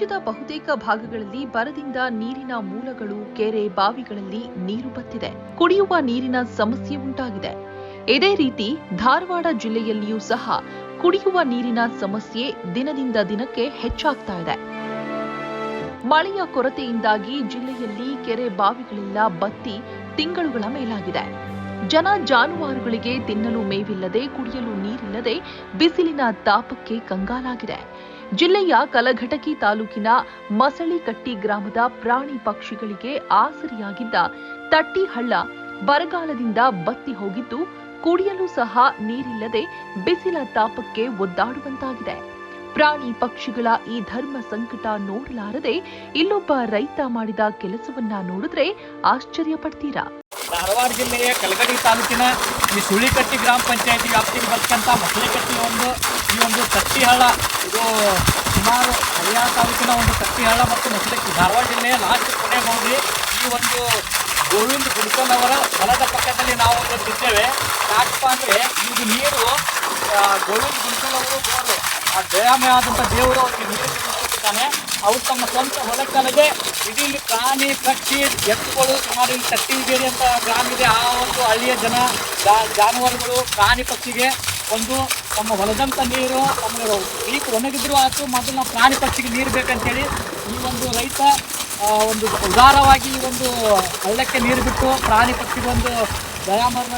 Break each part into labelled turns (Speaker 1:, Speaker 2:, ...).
Speaker 1: ರಾಜ್ಯದ ಬಹುತೇಕ ಭಾಗಗಳಲ್ಲಿ ಬರದಿಂದ ನೀರಿನ ಮೂಲಗಳು, ಕೆರೆ ಬಾವಿಗಳಲ್ಲಿ ನೀರು ಬತ್ತಿದೆ. ಕುಡಿಯುವ ನೀರಿನ ಸಮಸ್ಯೆ ಉಂಟಾಗಿದೆ. ಇದೇ ರೀತಿ ಧಾರವಾಡ ಜಿಲ್ಲೆಯಲ್ಲಿಯೂ ಸಹ ಕುಡಿಯುವ ನೀರಿನ ಸಮಸ್ಯೆ ದಿನದಿಂದ ದಿನಕ್ಕೆ ಹೆಚ್ಚಾಗ್ತಾ ಇದೆ. ಮಳೆಯ ಕೊರತೆಯಿಂದಾಗಿ ಜಿಲ್ಲೆಯಲ್ಲಿ ಕೆರೆ ಬಾವಿಗಳೆಲ್ಲ ಬತ್ತಿ ತಿಂಗಳುಗಳ ಮೇಲಾಗಿದೆ. ಜನ ಜಾನುವಾರುಗಳಿಗೆ ತಿನ್ನಲು ಮೇವಿಲ್ಲದೆ ಕುಡಿಯಲು ನೀರಿಲ್ಲದೆ ಬಿಸಿಲಿನ ತಾಪಕ್ಕೆ ಕಂಗಾಲಾಗಿದೆ. ಜಿಲ್ಲೆಯ ಕಲಘಟಕಿ ತಾಲೂಕಿನ ಮಸಳಿಕಟ್ಟಿ ಗ್ರಾಮದ ಪ್ರಾಣಿ ಪಕ್ಷಿಗಳಿಗೆ ಆಸರಿಯಾಗಿದ್ದ ತಟ್ಟಿಹಳ್ಳ ಬರಗಾಲದಿಂದ ಬತ್ತಿ ಹೋಗಿದ್ದು, ಕುಡಿಯಲು ಸಹ ನೀರಿಲ್ಲದೆ ಬಿಸಿಲ ತಾಪಕ್ಕೆ ಒದ್ದಾಡುವಂತಾಗಿದೆ. ಪ್ರಾಣಿ ಪಕ್ಷಿಗಳ ಈ ಧರ್ಮ ಸಂಕಟ ನೋಡಲಾರದೆ, ಇಲ್ಲೊಬ್ಬ ರೈತ ಮಾಡಿದ ಕೆಲಸವನ್ನ ನೋಡಿದ್ರೆ ಆಶ್ಚರ್ಯ ಪಡ್ತೀರಾ
Speaker 2: ಧಾರವಾಡ ಜಿಲ್ಲೆಯ ಕಲಗಡಿ ತಾಲೂಕಿನ ಈ ಸುಳಿಕಟ್ಟಿ ಗ್ರಾಮ ಪಂಚಾಯತಿ ವ್ಯಾಪ್ತಿಗೆ ಬರ್ತಕ್ಕಂಥ ಮಸಳೆಕಟ್ಟಿ ಒಂದು, ಈ ಒಂದು ತಟ್ಟಿಹಳ್ಳ ಇದು ಸುಮಾರು ಹರಿಯಾಣ ತಾಲೂಕಿನ ಒಂದು ತಟ್ಟಿಹಳ್ಳ ಮತ್ತು ಮಸಳೆಕಟ್ಟಿ ಧಾರವಾಡ ಜಿಲ್ಲೆಯ ಲಾಸ್ಟ್ ಕೊನೆ ಹೋಗಿ ಈ ಒಂದು ಗೋವಿಂದ ಗುಡ್ಕಲ್ ಅವರ ಹೊಲದ ಪಕ್ಕದಲ್ಲಿ ನಾವು ಇದ್ದೇವೆ ಯಾಕಪ್ಪ ಅಂದರೆ ಇದು ನೀರು ಗೋವಿಂದ ಗುಡ್ಕಲ್ ಬೋರು ಆ, ದಯಾಮಯ ಆದಂಥ ದೇವರು ಅವರಿಗೆ ನೀರು ಕೊಟ್ಟಿದ್ದಾನೆ ಅವ್ರು ತಮ್ಮ ಸ್ವಂತ ಹೊಲಕ್ಕಲ್ಲದೆ ಇಡೀ ಪ್ರಾಣಿ ಪಕ್ಷಿ ಎತ್ತುಗಳು ಸುಮಾರು ಇಲ್ಲಿ ಬೇರೆ ಅಂತ ಗ್ರಾಮ ಇದೆ. ಆ ಒಂದು ಹಳ್ಳಿಯ ಜನ ಜಾನುವಾರುಗಳು ಪ್ರಾಣಿ ಪಕ್ಷಿಗೆ ಒಂದು ತಮ್ಮ ಹೊಲದಂಥ ನೀರು ತಮ್ಮ ಈಗ ಒಣಗಿದ್ರು ಆಯಿತು ಮೊದಲು ನಾವು ಪ್ರಾಣಿ ಪಕ್ಷಿಗೆ ನೀರು ಬೇಕಂತೇಳಿ ಈ ಒಂದು ರೈತ ಒಂದು ಉದಾರವಾಗಿ ಈ ಒಂದು ಹಳ್ಳಕ್ಕೆ ನೀರು ಬಿಟ್ಟು ಪ್ರಾಣಿ ಪಕ್ಷಿಗೊಂದು ದಯಾಮರಣ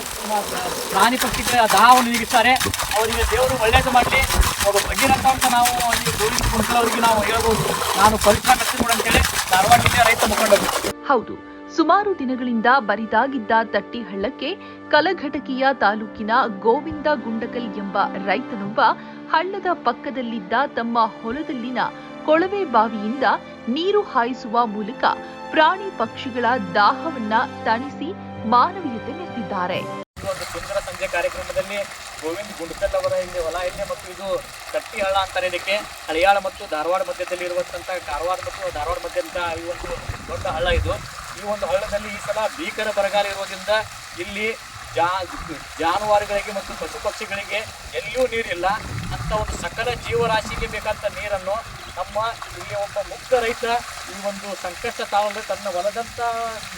Speaker 2: ಪ್ರಾಣಿ ಪಕ್ಷಿಗೆ ದಾಹವನ್ನು ನೀಗಿಸ್ತಾರೆ. ಅವರಿಗೆ ದೇವರು ಒಳ್ಳೆಯದು ಮಾಡಲಿ. ಅವರು ಭಗೀರಥ ಅಂತ ನಾವು ಈ ಗೋವಿಂದ ಕುಂಟಲ್ ಅವರಿಗೆ ನಾವು ಹೇಳ್ಬೋದು. ನಾನು ಪವಿತ್ರ ಕಟ್ಟಿಸ್ಕೊಡು ಅಂತೇಳಿ ಧಾರವಾಡ ಜಿಲ್ಲೆಯ ರೈತ ಮುಖಂಡರು.
Speaker 1: ಹೌದು, ಸುಮಾರು ದಿನಗಳಿಂದ ಬರಿದಾಗಿದ್ದ ತಟ್ಟಿಹಳ್ಳಕ್ಕೆ ಕಲಘಟಕಿಯ ತಾಲೂಕಿನ ಗೋವಿಂದ ಗುಂಡಕಲ್ ಎಂಬ ರೈತನೊಬ್ಬ ಹಳ್ಳದ ಪಕ್ಕದಲ್ಲಿದ್ದ ತಮ್ಮ ಹೊಲದಲ್ಲಿನ ಕೊಳವೆ ಬಾವಿಯಿಂದ ನೀರು ಹಾಯಿಸುವ ಮೂಲಕ ಪ್ರಾಣಿ ಪಕ್ಷಿಗಳ ದಾಹವನ್ನ ತಣಿಸಿ ಮಾನವೀಯತೆ ಮೆರೆದಿದ್ದಾರೆ
Speaker 2: ಸಂಜೆ ಕಾರ್ಯಕ್ರಮದಲ್ಲಿ ಗೋವಿಂದ್ ಗುಂಡಕಲ್ ಅವರ ಇಲ್ಲಿ ಹೊಲ ಇದೆ ಮತ್ತು ಇದು ಕಟ್ಟಿಹಳ್ಳ ಅಂತಾರೆ ಇದಕ್ಕೆ. ಹಳಿಯಾಳ ಮತ್ತು ಧಾರವಾಡ ಮಧ್ಯದಲ್ಲಿ ಇರುವಂಥ ಕಾರವಾರ ಮತ್ತು ಧಾರವಾಡ ಮಧ್ಯಂತ ಈ ಒಂದು ದೊಡ್ಡ ಹಳ್ಳ ಇದು. ಈ ಒಂದು ಹಳ್ಳದಲ್ಲಿ ಈ ಸಲ ಭೀಕರ ಬರಗಾಲ ಇರೋದ್ರಿಂದ ಇಲ್ಲಿ ಜಾ ಜಾನುವಾರುಗಳಿಗೆ ಮತ್ತು ಪಶು ಪಕ್ಷಿಗಳಿಗೆ ಎಲ್ಲಿಯೂ ನೀರಿಲ್ಲ. ಅಂತ ಒಂದು ಸಕಲ ಜೀವರಾಶಿಗೆ ಬೇಕಾದಂಥ ನೀರನ್ನು ನಮ್ಮ ಈ ಒಬ್ಬ ಮುಕ್ತ ರೈತ ಈ ಒಂದು ಸಂಕಷ್ಟ ತಾವಲ್ಲಿ ತನ್ನ ಹೊಲದಂಥ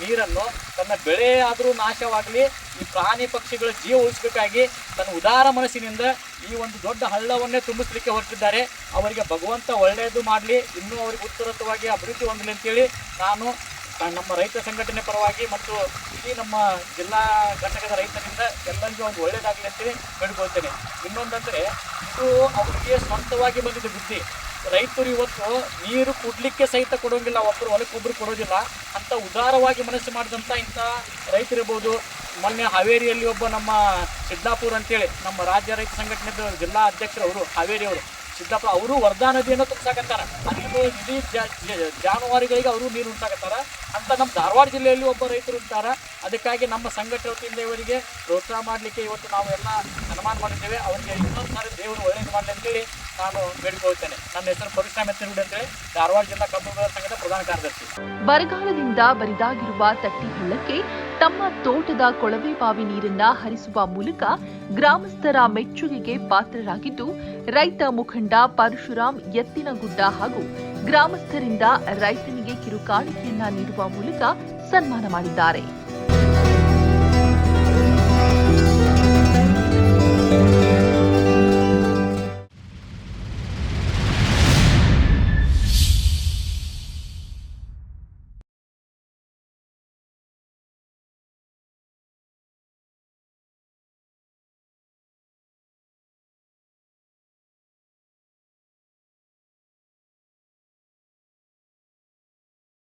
Speaker 2: ನೀರನ್ನು ತನ್ನ ಬೆಳೆ ಆದರೂ ನಾಶವಾಗಲಿ, ಈ ಪ್ರಾಣಿ ಪಕ್ಷಿಗಳ ಜೀವ ಉಳಿಸಬೇಕಾಗಿ ತನ್ನ ಉದಾರ ಮನಸ್ಸಿನಿಂದ ಈ ಒಂದು ದೊಡ್ಡ ಹಳ್ಳವನ್ನೇ ತುಂಬಿಸಲಿಕ್ಕೆ ಹೊರಟಿದ್ದಾರೆ. ಅವರಿಗೆ ಭಗವಂತ ಒಳ್ಳೆಯದು ಮಾಡಲಿ, ಇನ್ನೂ ಅವರಿಗೆ ಉತ್ತರತ್ವವಾಗಿ ಅಭಿವೃದ್ಧಿ ಹೊಂದಲಿ ಅಂತೇಳಿ ನಾನು ನಮ್ಮ ರೈತ ಸಂಘಟನೆ ಪರವಾಗಿ ಮತ್ತು ಇಡೀ ನಮ್ಮ ಜಿಲ್ಲಾ ಘಟಕದ ರೈತರಿಂದ ಎಲ್ಲರಿಗೂ ಒಂದು ಒಳ್ಳೆಯದಾಗಲಿ ಅಂತೇಳಿ ಬೇಡ್ಕೊಳ್ತೇನೆ ಇನ್ನೊಂದಂದರೆ ಇದು ಅವರಿಗೆ ಸ್ವಂತವಾಗಿ ಬಂದಿದೆ ಬುದ್ಧಿ. ರೈತರು ಇವತ್ತು ನೀರು ಕುಡ್ಲಿಕ್ಕೆ ಸಹಿತ ಕೊಡೋಂಗಿಲ್ಲ ಒಬ್ಬರು ಹೊಲಕ್ಕೆ ಒಬ್ಬರು ಕೊಡೋದಿಲ್ಲ ಅಂತ ಉದಾರವಾಗಿ ಮನಸ್ಸು ಮಾಡಿದಂಥ ಇಂಥ ರೈತರಿರ್ಬೋದು. ಮೊನ್ನೆ ಹಾವೇರಿಯಲ್ಲಿ ಒಬ್ಬ ನಮ್ಮ ಸಿದ್ದಾಪುರ ಅಂತೇಳಿ ನಮ್ಮ ರಾಜ್ಯ ರೈತ ಸಂಘಟನೆದ ಜಿಲ್ಲಾ ಅಧ್ಯಕ್ಷರು ಅವರು, ಹಾವೇರಿ ಅವರು, ಸಿದ್ದಾಪುರ ಅವರು ವರ್ಧಾ ನದಿಯನ್ನು ತುಂಬಿಸಾಕತ್ತಾರ. ಅಲ್ಲಿಗೂ ಇಡೀ ಜಾನುವಾರುಗಳಿಗೆ ಅವರು ನೀರು ಉಂಟಾಕತ್ತಾರ ಅಂತ ನಮ್ಮ ಧಾರವಾಡ ಜಿಲ್ಲೆಯಲ್ಲಿ ಒಬ್ಬ ರೈತರು ಇರ್ತಾರ ಅದಕ್ಕಾಗಿ ನಮ್ಮ ಸಂಘಟನೆ ವತಿಯಿಂದ ಇವರಿಗೆ ಪ್ರೋತ್ಸಾಹ ಮಾಡಲಿಕ್ಕೆ ಇವತ್ತು ನಾವು ಎಲ್ಲ ಸನ್ಮಾನ ಮಾಡಿದ್ದೇವೆ. ಅವರಿಗೆ ಇನ್ನೊಂದು ಸಾರಿ ದೇವರು ಒಳ್ಳೆಯದು ಮಾಡಲಿ ಅಂತೇಳಿ ನಾನು ಬೇಡಿಕೊಳ್ಳುತ್ತೇನೆ ನನ್ನ ಹೆಸರು ಪರಶುರಾಮ್ ಎತ್ತನಗುಡಿ ಅಂತೇಳಿ, ಧಾರವಾಡ ಜಿಲ್ಲಾ ಕಬ್ಬು ಸಂಘದ ಪ್ರಧಾನ ಕಾರ್ಯದರ್ಶಿ.
Speaker 1: ಬರಗಾಲದಿಂದ ಬರಿದಾಗಿರುವ ತಟ್ಟಿಹಳ್ಳಕ್ಕೆ ತಮ್ಮ ತೋಟದ ಕೊಳವೆ ಬಾವಿ ನೀರನ್ನ ಹರಿಸುವ ಮೂಲಕ ಗ್ರಾಮಸ್ಥರ ಮೆಚ್ಚುಗೆಗೆ ಪಾತ್ರರಾಗಿದ್ದು, ರೈತ ಮುಖಂಡ ಪರಶುರಾಮ್ ಎತ್ತಿನಗುಡ್ಡ ಹಾಗೂ ಗ್ರಾಮಸ್ಥರಿಂದ ರೈತನಿಗೆ ಕಿರುಕಾಣಿಕೆಯನ್ನ ನೀಡುವ ಮೂಲಕ ಸನ್ಮಾನ ಮಾಡಿದ್ದಾರೆ.